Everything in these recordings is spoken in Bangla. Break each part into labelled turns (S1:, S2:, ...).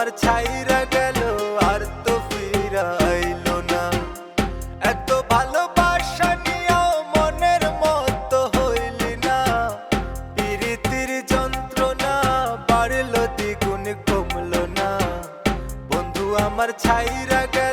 S1: আমার ছাইরা গেল, আর তো ফিরাইলো না। এত ভালোবাসা নিয়েও মনের মত হইলি না। প্রীতির যন্ত্রণা বাড়লো দ্বিগুণ কমলো না। বন্ধু, আমার ছাইরা গেল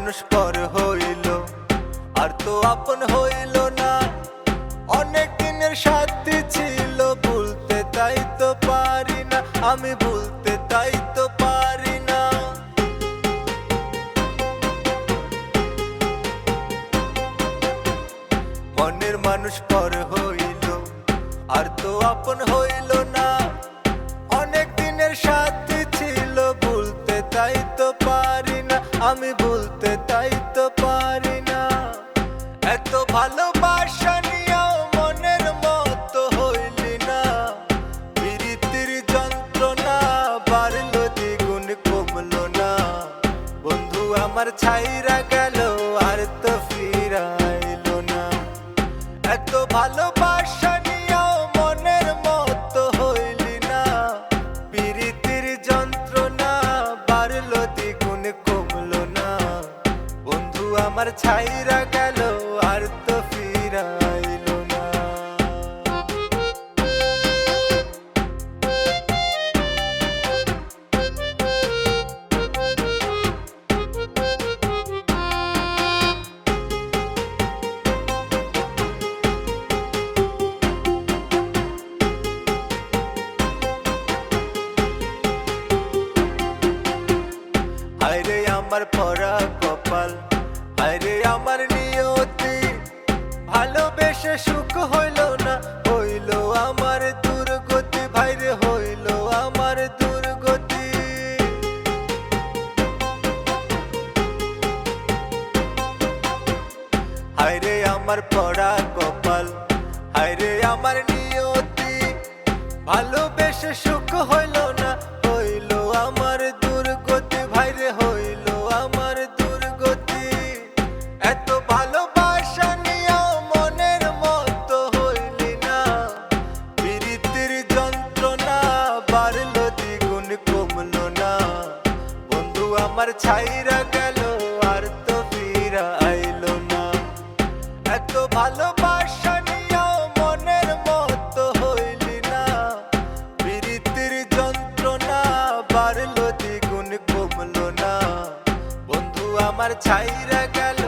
S1: মানুষ পর হইল। আর তো আপন হইল না। অনেক দিনের সাথী ছিল, ভুলতে তাই তো পারি না। আমি ভুলতে তাই তো পারি না। মনের মানুষ পর হইল, আর তো আপন হইল না। অনেক দিনের সাথী আমি ভুলতে তাই তো পারি না। এত ভালোবাসা নিয়েও মনের মতো হইলি না। প্রীতির যন্ত্রণা বাড়লো, দ্বিগুণ কমলো না। বন্ধু, আমার ছাইরা গেল আর তো ফিরাইলো না। এত ভালোবাসা আমার ছাইরা গেল আর তো ফিরাইলো না। আরে আমার পরা কপাল ভালোবেসে সুখ হইল না, হইল আমার দুর্গতি, ভাইরে হইল আমার দুর্গতি। হায়রে আমার পড়া কপাল হায়রে আমার নিয়তি, ভালোবেসে সুখ হইল না আমার ছাইরা গেল আর তো ফিরা আইলো না। এত ভালোবাসা নিয়েও মনের মতো হইলি না। প্রীতির যন্ত্রণা বাড়লো, দ্বিগুণ কমলো না। বন্ধু, আমার ছাইরা গেল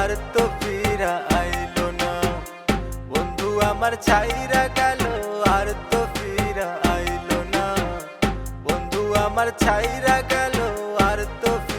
S1: আর তো ফিরা আইলো না। বন্ধু, আমার ছাইরা গেল আর তো ফিরা আইলো না। বন্ধু, আমার ছাইরা গেল harto